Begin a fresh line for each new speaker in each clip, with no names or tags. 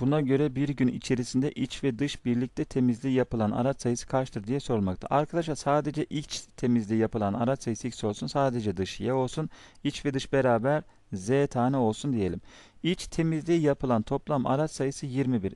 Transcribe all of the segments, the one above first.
Buna göre bir gün içerisinde iç ve dış birlikte temizliği yapılan araç sayısı kaçtır diye sorulmakta. Arkadaşlar sadece iç temizliği yapılan araç sayısı x olsun. Sadece dış y olsun. İç ve dış beraber z tane olsun diyelim. İç temizliği yapılan toplam araç sayısı 21.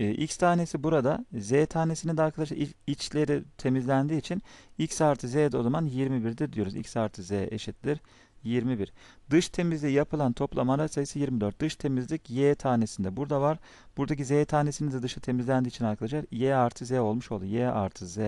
E, x tanesi burada. Z tanesini de arkadaşlar iç- içleri temizlendiği için x artı z de o zaman 21'dir diyoruz. x artı z eşittir 21. Dış temizliği yapılan toplam araç sayısı 24. Dış temizlik y tanesinde burada var. Buradaki z tanesinin de dışı temizlendiği için arkadaşlar y artı z olmuş oldu. y artı z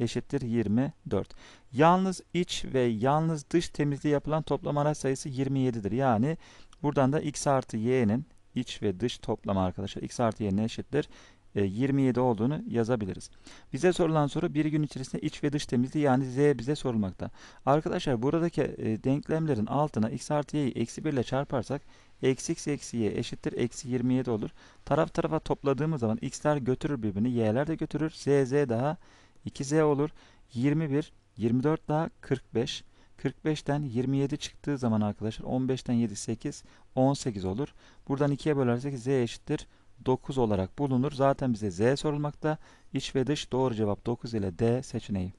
eşittir 24. Yalnız iç ve yalnız dış temizliği yapılan toplam araç sayısı 27'dir. Yani buradan da x artı y'nin iç ve dış toplamı arkadaşlar x artı y'nin eşittir 27 olduğunu yazabiliriz. Bize sorulan soru bir gün içerisinde iç ve dış temizliği yani z bize sorulmakta. Arkadaşlar buradaki e, denklemlerin altına x artı y'yi eksi 1 ile çarparsak eksi x eksi y eşittir eksi 27 olur. Taraf tarafa topladığımız zaman x'ler götürür birbirini y'ler de götürür. z z daha 2z olur. 21 24 daha 45 45'ten 27 çıktığı zaman arkadaşlar 15'ten 7 8 18 olur. Buradan 2'ye bölersek z eşittir 9 olarak bulunur. Zaten bize z sorulmakta. İç ve dış doğru cevap 9 ile D seçeneği.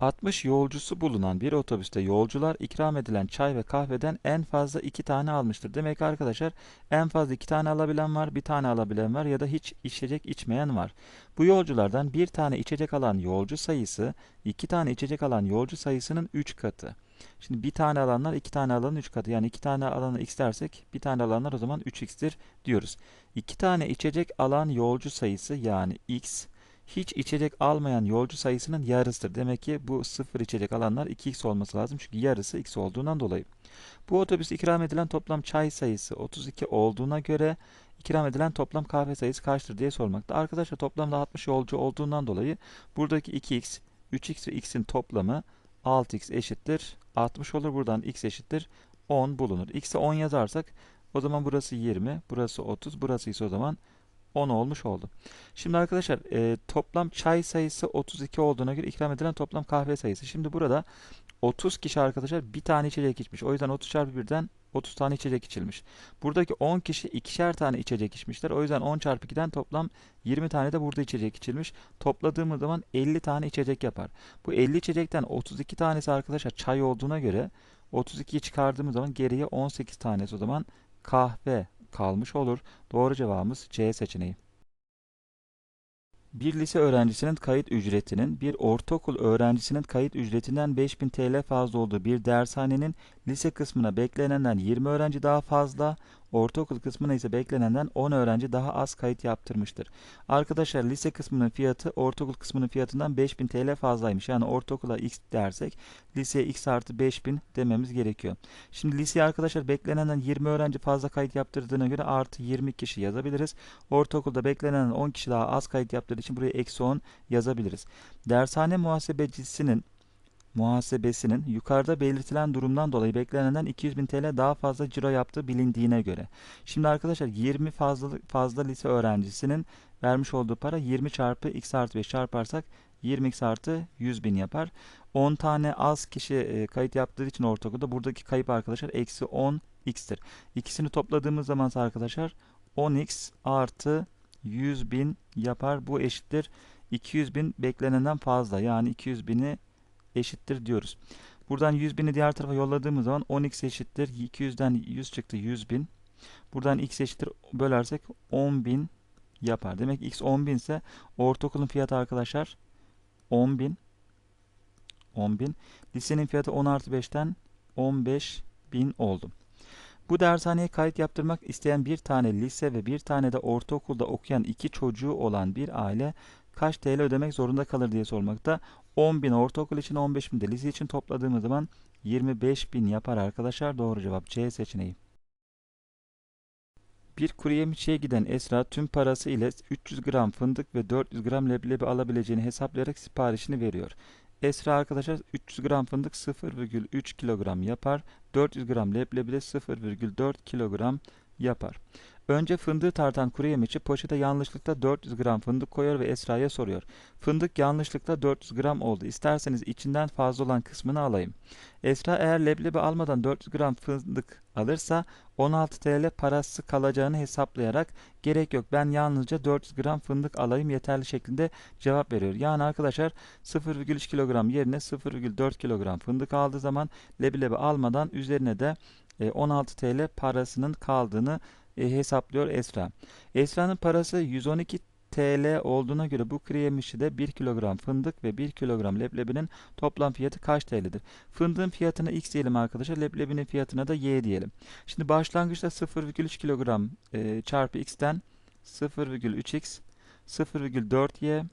60 yolcusu bulunan bir otobüste yolcular ikram edilen çay ve kahveden en fazla 2 tane almıştır. Demek ki arkadaşlar en fazla 2 tane alabilen var, bir tane alabilen var ya da hiç içecek içmeyen var. Bu yolculardan bir tane içecek alan yolcu sayısı, iki tane içecek alan yolcu sayısının 3 katı. Şimdi bir tane alanlar iki tane alanın 3 katı. Yani iki tane alana x dersek bir tane alanlar o zaman 3x'tir diyoruz. İki tane içecek alan yolcu sayısı yani x hiç içecek almayan yolcu sayısının yarısıdır. Demek ki bu sıfır içecek alanlar 2x olması lazım. Çünkü yarısı x olduğundan dolayı. Bu otobüs ikram edilen toplam çay sayısı 32 olduğuna göre ikram edilen toplam kahve sayısı kaçtır diye sormakta. Arkadaşlar toplamda 60 yolcu olduğundan dolayı buradaki 2x, 3x ve x'in toplamı 6x eşittir 60 olur. Buradan x eşittir 10 bulunur. x'e 10 yazarsak o zaman burası 20, burası 30, burası ise o zaman 10 olmuş oldu. Şimdi arkadaşlar e, toplam çay sayısı 32 olduğuna göre ikram edilen toplam kahve sayısı. Şimdi burada 30 kişi arkadaşlar bir tane içecek içmiş. O yüzden 30 çarpı 1'den 30 tane içecek içilmiş. Buradaki 10 kişi ikişer tane içecek içmişler. O yüzden 10 çarpı 2'den toplam 20 tane de burada içecek içilmiş. Topladığımız zaman 50 tane içecek yapar. Bu 50 içecekten 32 tanesi arkadaşlar çay olduğuna göre 32'yi çıkardığımız zaman geriye 18 tanesi o zaman kahve kalmış olur. Doğru cevabımız C seçeneği. Bir lise öğrencisinin kayıt ücretinin bir ortaokul öğrencisinin kayıt ücretinden 5000 TL fazla olduğu bir dershanenin lise kısmına beklenenden 20 öğrenci daha fazla, ortaokul kısmına ise beklenenden 10 öğrenci daha az kayıt yaptırmıştır. Arkadaşlar lise kısmının fiyatı ortaokul kısmının fiyatından 5000 TL fazlaymış. Yani ortaokula x dersek liseye x artı 5000 dememiz gerekiyor. Şimdi liseye arkadaşlar beklenenden 20 öğrenci fazla kayıt yaptırdığına göre artı 20 kişi yazabiliriz. Ortaokulda beklenen 10 kişi daha az kayıt yaptırdığı için buraya eksi 10 yazabiliriz. Dershane muhasebecisinin muhasebesinin yukarıda belirtilen durumdan dolayı beklenenden 200 bin TL daha fazla ciro yaptığı bilindiğine göre. Şimdi arkadaşlar 20 fazla, fazla lise öğrencisinin vermiş olduğu para 20 çarpı x artı 5 çarparsak 20x artı 100 bin yapar. 10 tane az kişi e, kayıt yaptığı için ortaokulda buradaki kayıp arkadaşlar eksi 10 x'tir. İkisini topladığımız zaman arkadaşlar 10x artı 100 bin yapar. Bu eşittir 200 bin beklenenden fazla. Yani 200 bini eşittir diyoruz. Buradan 100 bini diğer tarafa yolladığımız zaman 10x eşittir. 200'den 100 çıktı 100 bin. Buradan x eşittir bölersek 10 bin yapar. Demek x 10 bin ise ortaokulun fiyatı arkadaşlar 10 bin. 10 bin. Lisenin fiyatı 10 artı 5'ten 15 bin oldu. Bu dershaneye kayıt yaptırmak isteyen bir tane lise ve bir tane de ortaokulda okuyan iki çocuğu olan bir aile kaç TL ödemek zorunda kalır diye sormakta. 10 bin ortaokul için 15 bin de lise için topladığımız zaman 25 bin yapar arkadaşlar. Doğru cevap C seçeneği. Bir kuru giden Esra tüm parası ile 300 gram fındık ve 400 gram leblebi alabileceğini hesaplayarak siparişini veriyor. Esra arkadaşlar 300 gram fındık 0,3 kilogram yapar. 400 gram leblebi de 0,4 kilogram yapar. Önce fındığı tartan kuru yemişçi poşete yanlışlıkla 400 gram fındık koyuyor ve Esra'ya soruyor. Fındık yanlışlıkla 400 gram oldu. İsterseniz içinden fazla olan kısmını alayım. Esra eğer leblebi almadan 400 gram fındık alırsa 16 TL parası kalacağını hesaplayarak gerek yok ben yalnızca 400 gram fındık alayım yeterli şeklinde cevap veriyor. Yani arkadaşlar 0,3 kilogram yerine 0,4 kilogram fındık aldığı zaman leblebi almadan üzerine de 16 TL parasının kaldığını e, hesaplıyor Esra. Esra'nın parası 112 TL olduğuna göre bu kuru de 1 kilogram fındık ve 1 kilogram leblebinin toplam fiyatı kaç TL'dir? Fındığın fiyatına X diyelim arkadaşlar. Leblebinin fiyatına da Y diyelim. Şimdi başlangıçta 0,3 kilogram e, çarpı X'ten 0,3X 0,4Y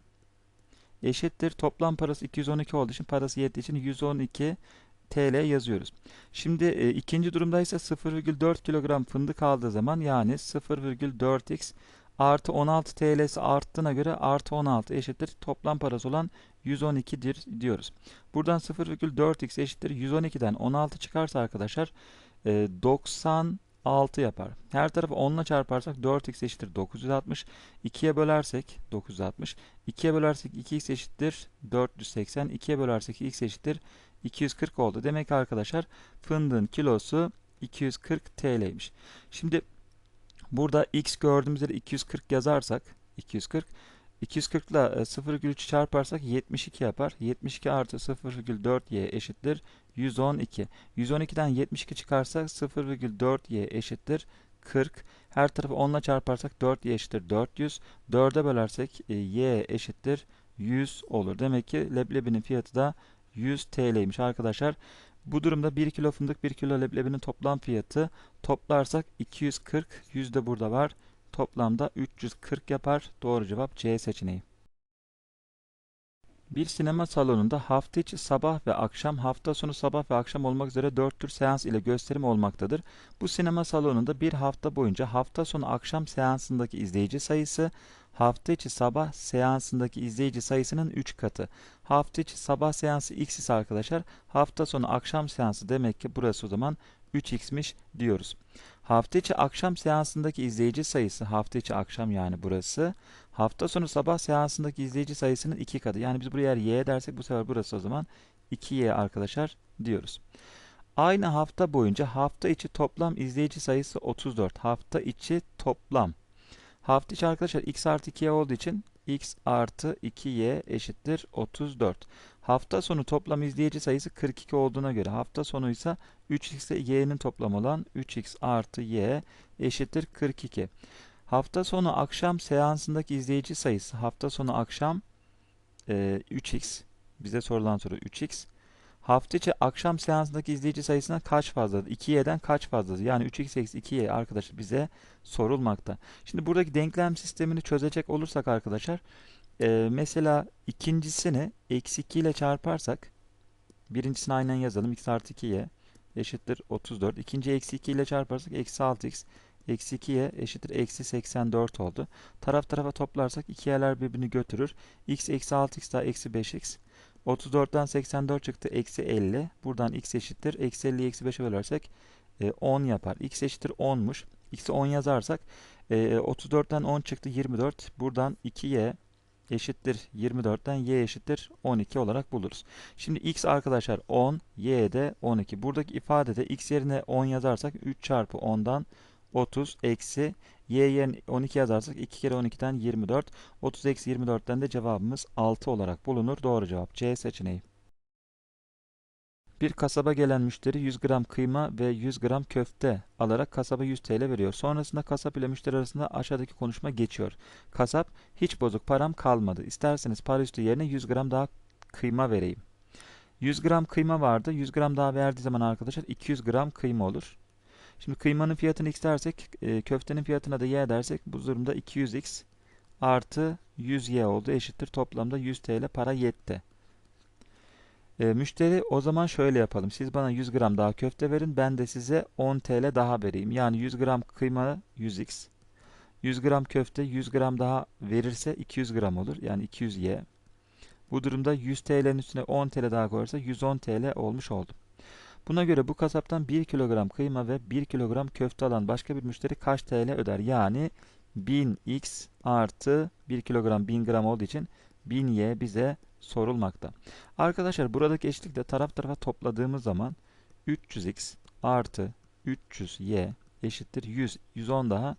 eşittir. Toplam parası 212 olduğu için parası yettiği için 112 TL yazıyoruz. Şimdi e, ikinci durumda ise 0,4 kilogram fındık aldığı zaman yani 0,4x artı 16 TL'si arttığına göre artı 16 eşittir. Toplam parası olan 112'dir diyoruz. Buradan 0,4x eşittir. 112'den 16 çıkarsa arkadaşlar e, 96 yapar. Her tarafı 10 ile çarparsak 4x eşittir 960. 2'ye bölersek 960. 2'ye bölersek 2x eşittir 480. 2'ye bölersek x eşittir 240 oldu. Demek arkadaşlar fındığın kilosu 240 TL'ymiş. Şimdi burada x gördüğümüz yere 240 yazarsak 240 240 ile 0,3 çarparsak 72 yapar. 72 artı 0,4y eşittir 112. 112'den 72 çıkarsak 0,4y eşittir 40. Her tarafı 10 ile çarparsak 4y eşittir 400. 4'e bölersek e, y eşittir 100 olur. Demek ki leblebinin fiyatı da 100 TL'ymiş arkadaşlar. Bu durumda 1 kilo fındık 1 kilo leblebinin toplam fiyatı toplarsak 240 100 de burada var. Toplamda 340 yapar. Doğru cevap C seçeneği. Bir sinema salonunda hafta içi sabah ve akşam, hafta sonu sabah ve akşam olmak üzere 4 tür seans ile gösterim olmaktadır. Bu sinema salonunda bir hafta boyunca hafta sonu akşam seansındaki izleyici sayısı hafta içi sabah seansındaki izleyici sayısının 3 katı. Hafta içi sabah seansı x ise arkadaşlar hafta sonu akşam seansı demek ki burası o zaman 3x'miş diyoruz. Hafta içi akşam seansındaki izleyici sayısı hafta içi akşam yani burası. Hafta sonu sabah seansındaki izleyici sayısının 2 katı. Yani biz buraya y dersek bu sefer burası o zaman 2y arkadaşlar diyoruz. Aynı hafta boyunca hafta içi toplam izleyici sayısı 34. Hafta içi toplam Hafta içi arkadaşlar x artı 2y olduğu için x artı 2y eşittir 34. Hafta sonu toplam izleyici sayısı 42 olduğuna göre hafta sonu ise 3x ile y'nin toplamı olan 3x artı y eşittir 42. Hafta sonu akşam seansındaki izleyici sayısı hafta sonu akşam e, 3x bize sorulan soru 3x hafta içi akşam seansındaki izleyici sayısına kaç fazladır? 2y'den kaç fazladır? Yani 3x eksi 2y arkadaşlar bize sorulmakta. Şimdi buradaki denklem sistemini çözecek olursak arkadaşlar e, mesela ikincisini eksi 2 ile çarparsak birincisini aynen yazalım. x artı 2y eşittir 34. İkinci eksi 2 ile çarparsak eksi 6x eksi 2y eşittir eksi 84 oldu. Taraf tarafa toplarsak 2y'ler birbirini götürür. x eksi 6x daha eksi 5x 34'ten 84 çıktı. Eksi 50. Buradan x eşittir. Eksi 50'yi eksi 5'e bölersek e, 10 yapar. x eşittir 10'muş. x'i 10 yazarsak e, 34'ten 10 çıktı. 24. Buradan 2y eşittir 24'ten y eşittir 12 olarak buluruz. Şimdi x arkadaşlar 10, y de 12. Buradaki ifadede x yerine 10 yazarsak 3 çarpı 10'dan 30 eksi y yerine 12 yazarsak 2 kere 12'den 24. 30 eksi 24'ten de cevabımız 6 olarak bulunur. Doğru cevap C seçeneği. Bir kasaba gelen müşteri 100 gram kıyma ve 100 gram köfte alarak kasaba 100 TL veriyor. Sonrasında kasap ile müşteri arasında aşağıdaki konuşma geçiyor. Kasap hiç bozuk param kalmadı. İsterseniz para üstü yerine 100 gram daha kıyma vereyim. 100 gram kıyma vardı. 100 gram daha verdiği zaman arkadaşlar 200 gram kıyma olur. Şimdi kıymanın fiyatını x dersek, e, köftenin fiyatına da y dersek bu durumda 200x artı 100y oldu eşittir. Toplamda 100 TL para yetti. E, müşteri o zaman şöyle yapalım. Siz bana 100 gram daha köfte verin. Ben de size 10 TL daha vereyim. Yani 100 gram kıyma 100x. 100 gram köfte 100 gram daha verirse 200 gram olur. Yani 200y. Bu durumda 100 TL'nin üstüne 10 TL daha koyarsa 110 TL olmuş oldu. Buna göre bu kasaptan 1 kilogram kıyma ve 1 kilogram köfte alan başka bir müşteri kaç TL öder? Yani 1000x artı 1 kilogram 1000 gram olduğu için 1000y bize sorulmakta. Arkadaşlar buradaki eşitlikle taraf tarafa topladığımız zaman 300x artı 300y eşittir 100. 110 daha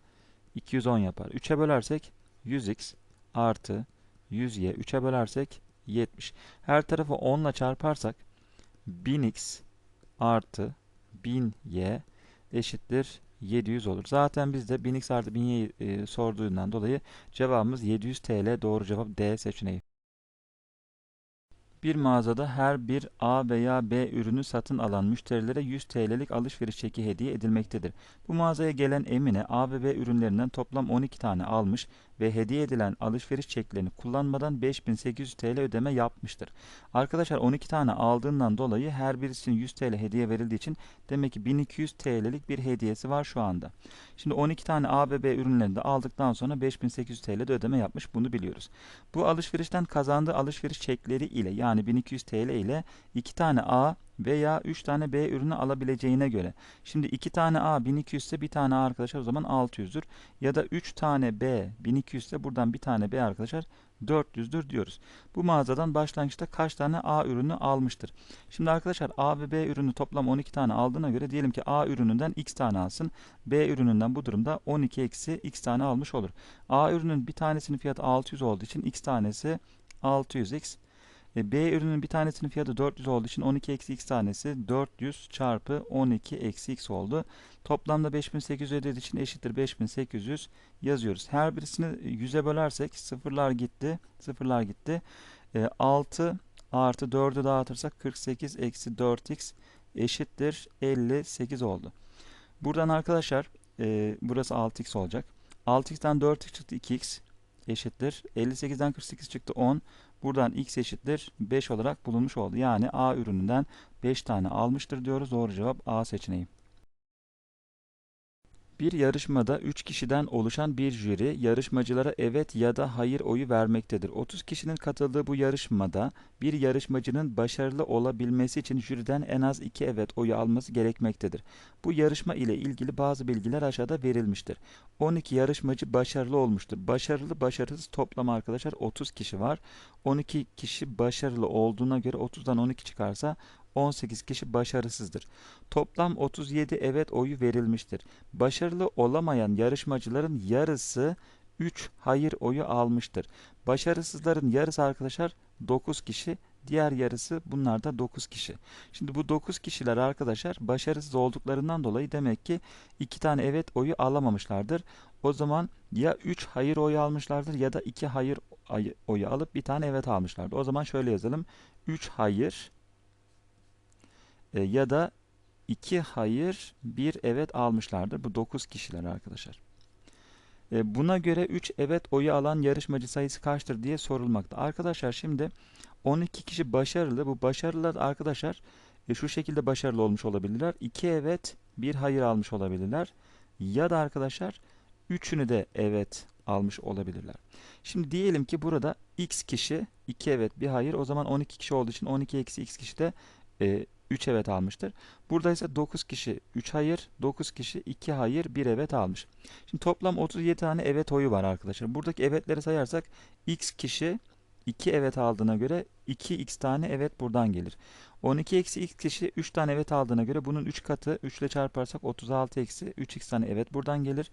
210 yapar. 3'e bölersek 100x artı 100y 3'e bölersek 70. Her tarafı 10 ile çarparsak 1000x artı 1000y eşittir 700 olur. Zaten bizde 1000x artı 1000y e, sorduğundan dolayı cevabımız 700 TL doğru cevap D seçeneği. Bir mağazada her bir A veya B ürünü satın alan müşterilere 100 TL'lik alışveriş çeki hediye edilmektedir. Bu mağazaya gelen Emine A ve B ürünlerinden toplam 12 tane almış ve hediye edilen alışveriş çeklerini kullanmadan 5800 TL ödeme yapmıştır. Arkadaşlar 12 tane aldığından dolayı her birisinin 100 TL hediye verildiği için demek ki 1200 TL'lik bir hediyesi var şu anda. Şimdi 12 tane A ve B ürünlerini de aldıktan sonra 5800 TL de ödeme yapmış bunu biliyoruz. Bu alışverişten kazandığı alışveriş çekleri ile yani 1200 TL ile 2 tane A veya 3 tane B ürünü alabileceğine göre. Şimdi 2 tane A 1200 ise bir tane A arkadaşlar o zaman 600'dür. Ya da 3 tane B 1200 ise buradan bir tane B arkadaşlar 400'dür diyoruz. Bu mağazadan başlangıçta kaç tane A ürünü almıştır? Şimdi arkadaşlar A ve B ürünü toplam 12 tane aldığına göre diyelim ki A ürününden x tane alsın. B ürününden bu durumda 12 eksi x tane almış olur. A ürünün bir tanesinin fiyatı 600 olduğu için x tanesi 600x e, B ürünün bir tanesinin fiyatı 400 olduğu için 12 eksi x tanesi 400 çarpı 12 eksi x oldu. Toplamda 5800 ödediği için eşittir 5800 yazıyoruz. Her birisini 100'e bölersek sıfırlar gitti. Sıfırlar gitti. E, 6 artı 4'ü dağıtırsak 48 eksi 4x eşittir 58 oldu. Buradan arkadaşlar e, burası 6x olacak. 6x'ten 4x çıktı 2x eşittir. 58'den 48 çıktı 10. Buradan x eşittir 5 olarak bulunmuş oldu. Yani A ürününden 5 tane almıştır diyoruz. Doğru cevap A seçeneği. Bir yarışmada 3 kişiden oluşan bir jüri yarışmacılara evet ya da hayır oyu vermektedir. 30 kişinin katıldığı bu yarışmada bir yarışmacının başarılı olabilmesi için jüriden en az 2 evet oyu alması gerekmektedir. Bu yarışma ile ilgili bazı bilgiler aşağıda verilmiştir. 12 yarışmacı başarılı olmuştur. Başarılı başarısız toplam arkadaşlar 30 kişi var. 12 kişi başarılı olduğuna göre 30'dan 12 çıkarsa 18 kişi başarısızdır. Toplam 37 evet oyu verilmiştir. Başarılı olamayan yarışmacıların yarısı 3 hayır oyu almıştır. Başarısızların yarısı arkadaşlar 9 kişi, diğer yarısı bunlar da 9 kişi. Şimdi bu 9 kişiler arkadaşlar başarısız olduklarından dolayı demek ki 2 tane evet oyu alamamışlardır. O zaman ya 3 hayır oyu almışlardır ya da 2 hayır oyu alıp bir tane evet almışlardır. O zaman şöyle yazalım. 3 hayır e, ya da iki hayır, bir evet almışlardır. Bu 9 kişiler arkadaşlar. E, buna göre 3 evet oyu alan yarışmacı sayısı kaçtır diye sorulmakta. Arkadaşlar şimdi 12 kişi başarılı. Bu başarılılar arkadaşlar e, şu şekilde başarılı olmuş olabilirler. 2 evet, bir hayır almış olabilirler. Ya da arkadaşlar üçünü de evet almış olabilirler. Şimdi diyelim ki burada x kişi 2 evet bir hayır o zaman 12 kişi olduğu için 12 eksi x kişi de e, 3 evet almıştır. Burada ise 9 kişi 3 hayır, 9 kişi 2 hayır, 1 evet almış. Şimdi toplam 37 tane evet oyu var arkadaşlar. Buradaki evetleri sayarsak x kişi 2 evet aldığına göre 2x tane evet buradan gelir. 12 eksi x kişi 3 tane evet aldığına göre bunun 3 katı 3 ile çarparsak 36 eksi 3x tane evet buradan gelir.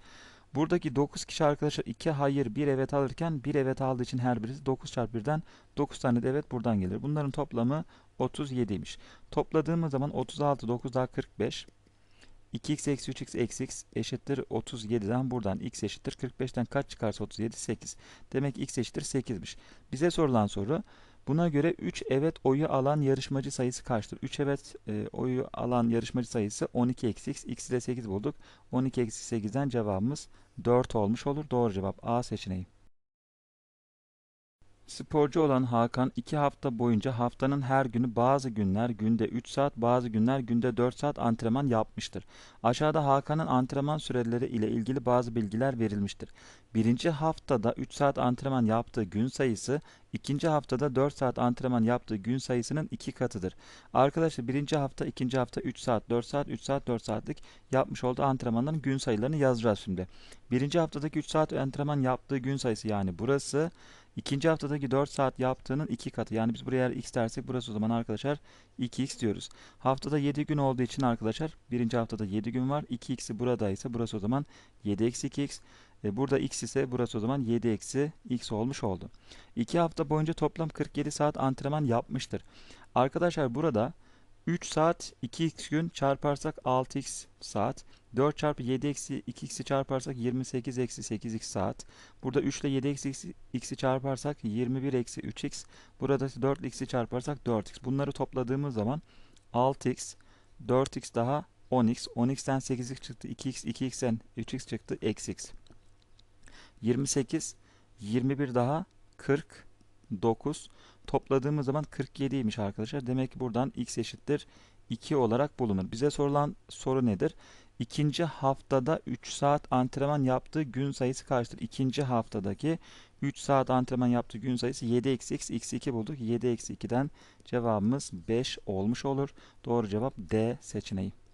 Buradaki 9 kişi arkadaşlar 2 hayır 1 evet alırken 1 evet aldığı için her birisi 9 çarpı 1'den 9 tane de evet buradan gelir. Bunların toplamı 37'ymiş. Topladığımız zaman 36 9 daha 45. 2x eksi 3x eksi x eşittir 37'den buradan x eşittir 45'ten kaç çıkarsa 37 8. Demek x eşittir 8'miş. Bize sorulan soru buna göre 3 evet oyu alan yarışmacı sayısı kaçtır? 3 evet e, oyu alan yarışmacı sayısı 12 eksi x. x'i de 8 bulduk. 12 eksi 8'den cevabımız 4 olmuş olur. Doğru cevap A seçeneği. Sporcu olan Hakan 2 hafta boyunca haftanın her günü bazı günler günde 3 saat bazı günler günde 4 saat antrenman yapmıştır. Aşağıda Hakan'ın antrenman süreleri ile ilgili bazı bilgiler verilmiştir. Birinci haftada 3 saat antrenman yaptığı gün sayısı ikinci haftada 4 saat antrenman yaptığı gün sayısının 2 katıdır. Arkadaşlar birinci hafta ikinci hafta 3 saat 4 saat 3 saat 4 saatlik yapmış olduğu antrenmanların gün sayılarını yazacağız şimdi. Birinci haftadaki 3 saat antrenman yaptığı gün sayısı yani burası İkinci haftadaki 4 saat yaptığının 2 katı. Yani biz buraya eğer x dersek burası o zaman arkadaşlar 2x diyoruz. Haftada 7 gün olduğu için arkadaşlar birinci haftada 7 gün var. 2x'i burada ise burası o zaman 7 eksi 2x. E, burada x ise burası o zaman 7 eksi x olmuş oldu. 2 hafta boyunca toplam 47 saat antrenman yapmıştır. Arkadaşlar burada 3 saat 2x gün çarparsak 6x saat. 4 çarpı 7 eksi 2x'i çarparsak 28 eksi 8x saat. Burada 3 ile 7 eksi x'i çarparsak 21 eksi 3x. Burada 4 ile x'i çarparsak 4x. Bunları topladığımız zaman 6x, 4x daha 10x. 10x'ten 8x çıktı. 2x, 2x'ten 3x çıktı. Eksi x. 28, 21 daha 49. Topladığımız zaman 47'ymiş arkadaşlar. Demek ki buradan x eşittir 2 olarak bulunur. Bize sorulan soru nedir? İkinci haftada 3 saat antrenman yaptığı gün sayısı kaçtır? İkinci haftadaki 3 saat antrenman yaptığı gün sayısı 7 eksi x, x 2 bulduk. 7 eksi 2'den cevabımız 5 olmuş olur. Doğru cevap D seçeneği.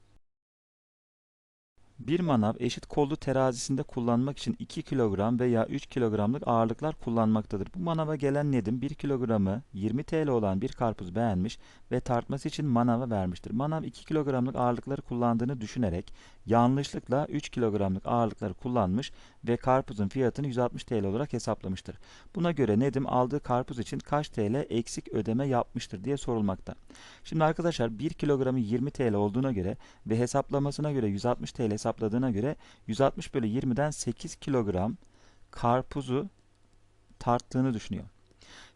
Bir manav eşit kollu terazisinde kullanmak için 2 kilogram veya 3 kilogramlık ağırlıklar kullanmaktadır. Bu manava gelen Nedim 1 kilogramı 20 TL olan bir karpuz beğenmiş ve tartması için manava vermiştir. Manav 2 kilogramlık ağırlıkları kullandığını düşünerek yanlışlıkla 3 kilogramlık ağırlıkları kullanmış ve karpuzun fiyatını 160 TL olarak hesaplamıştır. Buna göre Nedim aldığı karpuz için kaç TL eksik ödeme yapmıştır diye sorulmakta. Şimdi arkadaşlar 1 kilogramı 20 TL olduğuna göre ve hesaplamasına göre 160 TL hesapladığına göre 160 bölü 20'den 8 kilogram karpuzu tarttığını düşünüyor.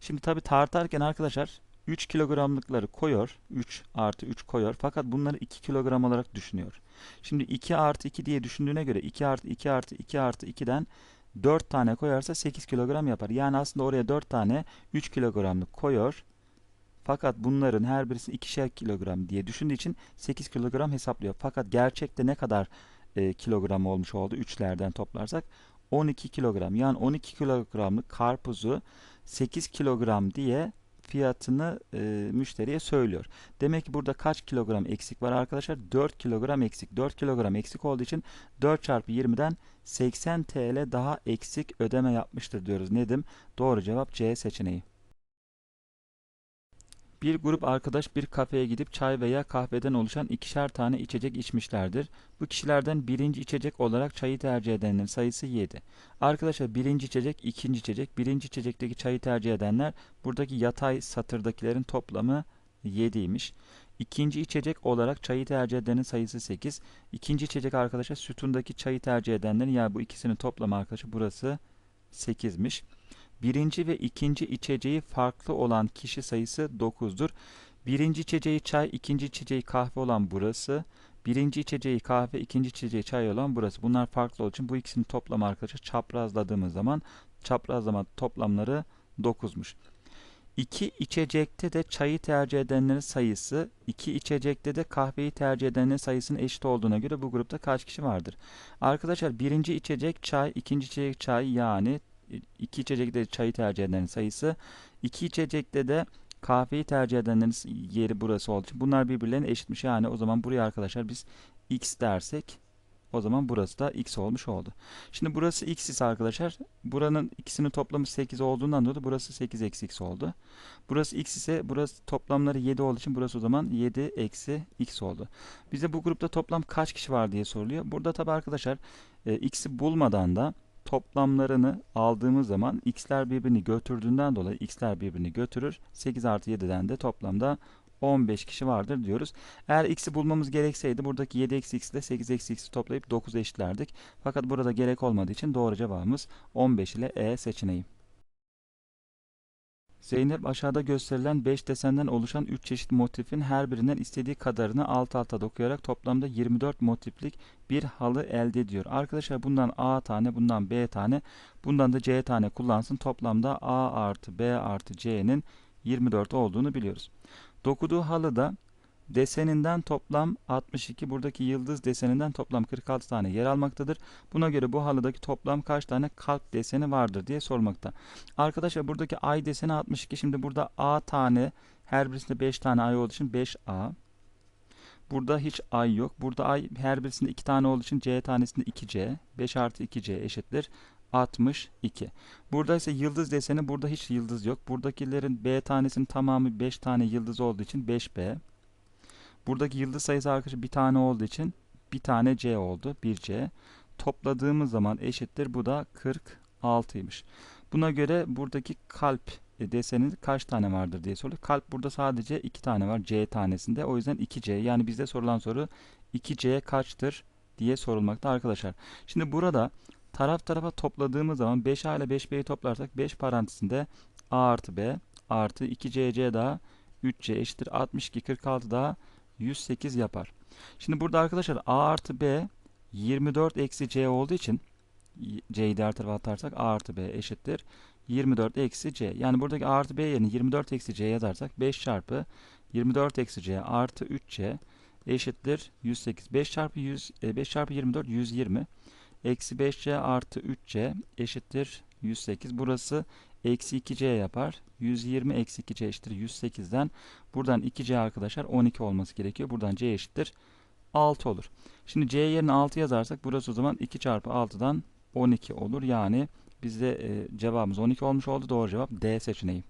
Şimdi tabi tartarken arkadaşlar 3 kilogramlıkları koyuyor. 3 artı 3 koyuyor. Fakat bunları 2 kilogram olarak düşünüyor. Şimdi 2 artı 2 diye düşündüğüne göre 2 artı 2 artı 2 artı 2'den 4 tane koyarsa 8 kilogram yapar. Yani aslında oraya 4 tane 3 kilogramlık koyuyor. Fakat bunların her birisi 2'şer kilogram diye düşündüğü için 8 kilogram hesaplıyor. Fakat gerçekte ne kadar e, kilogram olmuş oldu 3'lerden toplarsak? 12 kilogram. Yani 12 kilogramlık karpuzu 8 kilogram diye fiyatını e, müşteriye söylüyor. Demek ki burada kaç kilogram eksik var arkadaşlar? 4 kilogram eksik. 4 kilogram eksik olduğu için 4 çarpı 20'den 80 TL daha eksik ödeme yapmıştır diyoruz. Nedim? Doğru cevap C seçeneği. Bir grup arkadaş bir kafeye gidip çay veya kahveden oluşan ikişer tane içecek içmişlerdir. Bu kişilerden birinci içecek olarak çayı tercih edenlerin sayısı 7. Arkadaşlar birinci içecek, ikinci içecek. Birinci içecekteki çayı tercih edenler buradaki yatay satırdakilerin toplamı 7'ymiş. İkinci içecek olarak çayı tercih edenin sayısı 8. İkinci içecek arkadaşlar sütundaki çayı tercih edenlerin yani bu ikisinin toplamı arkadaşlar burası 8'miş. Birinci ve ikinci içeceği farklı olan kişi sayısı 9'dur. Birinci içeceği çay, ikinci içeceği kahve olan burası. Birinci içeceği kahve, ikinci içeceği çay olan burası. Bunlar farklı olduğu için bu ikisinin toplamı arkadaşlar çaprazladığımız zaman çaprazlama toplamları 9'muş. İki içecekte de çayı tercih edenlerin sayısı, iki içecekte de kahveyi tercih edenlerin sayısının eşit olduğuna göre bu grupta kaç kişi vardır? Arkadaşlar birinci içecek çay, ikinci içecek çay yani iki içecekte çayı tercih edenlerin sayısı, iki içecekte de kahveyi tercih edenlerin yeri burası olduğu için bunlar birbirlerine eşitmiş. Yani o zaman buraya arkadaşlar biz x dersek o zaman burası da x olmuş oldu. Şimdi burası x ise arkadaşlar buranın ikisinin toplamı 8 olduğundan dolayı burası 8 eksi x oldu. Burası x ise burası toplamları 7 olduğu için burası o zaman 7 eksi x oldu. Bize bu grupta toplam kaç kişi var diye soruluyor. Burada tabi arkadaşlar e, x'i bulmadan da toplamlarını aldığımız zaman x'ler birbirini götürdüğünden dolayı x'ler birbirini götürür. 8 artı 7'den de toplamda 15 kişi vardır diyoruz. Eğer x'i bulmamız gerekseydi buradaki 7 eksi x ile 8 eksi x'i toplayıp 9 eşitlerdik. Fakat burada gerek olmadığı için doğru cevabımız 15 ile E seçeneği. Zeynep aşağıda gösterilen 5 desenden oluşan 3 çeşit motifin her birinden istediği kadarını alt alta dokuyarak toplamda 24 motiflik bir halı elde ediyor. Arkadaşlar bundan A tane, bundan B tane, bundan da C tane kullansın. Toplamda A artı B artı C'nin 24 olduğunu biliyoruz. Dokuduğu halıda deseninden toplam 62, buradaki yıldız deseninden toplam 46 tane yer almaktadır. Buna göre bu halıdaki toplam kaç tane kalp deseni vardır diye sormakta. Arkadaşlar buradaki ay deseni 62. Şimdi burada A tane, her birisinde 5 tane ay olduğu için 5A. Burada hiç ay yok. Burada ay her birisinde 2 tane olduğu için C tanesinde 2C. 5 artı 2C eşittir 62. Burada ise yıldız deseni burada hiç yıldız yok. Buradakilerin B tanesinin tamamı 5 tane yıldız olduğu için 5B. Buradaki yıldız sayısı arkadaşlar bir tane olduğu için bir tane C oldu. 1C. Topladığımız zaman eşittir. Bu da 46'ymış. Buna göre buradaki kalp e, desenin kaç tane vardır diye soruluyor. Kalp burada sadece 2 tane var C tanesinde. O yüzden 2C. Yani bizde sorulan soru 2C kaçtır diye sorulmakta arkadaşlar. Şimdi burada taraf tarafa topladığımız zaman 5A ile 5B'yi toplarsak 5 parantezinde A artı B artı 2CC daha 3C eşittir 62 46 daha 108 yapar. Şimdi burada arkadaşlar A artı B 24 eksi C olduğu için C'yi diğer tarafa atarsak A artı B eşittir 24 eksi C. Yani buradaki A artı B yerine 24 eksi C yazarsak 5 çarpı 24 eksi C artı 3C eşittir 108. 5 çarpı 100, 5 çarpı 24 120. Eksi 5C artı 3C eşittir 108. Burası eksi 2C yapar. 120 eksi 2C eşittir 108'den. Buradan 2C arkadaşlar 12 olması gerekiyor. Buradan C eşittir 6 olur. Şimdi C yerine 6 yazarsak burası o zaman 2 çarpı 6'dan 12 olur. Yani bizde e, cevabımız 12 olmuş oldu. Doğru cevap D seçeneği.